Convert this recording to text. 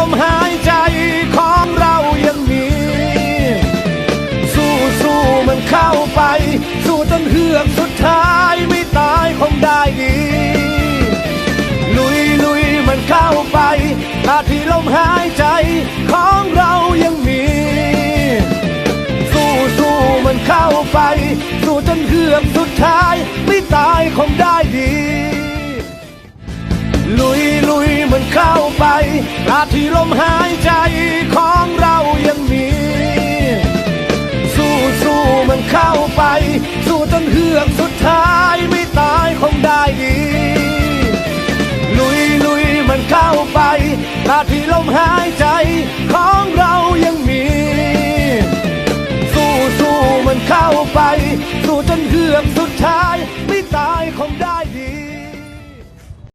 ลมหายใจของเรายังมี สู้สู้มันเข้าไป สู้จนเฮือกสุดท้ายไม่ตายคงได้ดี ลุยลุยมันเข้าไปราที่ลมหายใจของเรายังมี สู้สู้มันเข้าไป สู้จนเฮือกสุดท้ายไม่ตายคงได้ ราที่ลมหายใจของเรายังมี สู้สู้มันเข้าไป สู้จนเฮือกสุดท้ายไม่ตายคงได้ดี ลุยลุยมันเข้าไปราที่ลมหายใจของเรายังมี สู้สู้มันเข้าไป สู้จนเฮือกสุดท้าย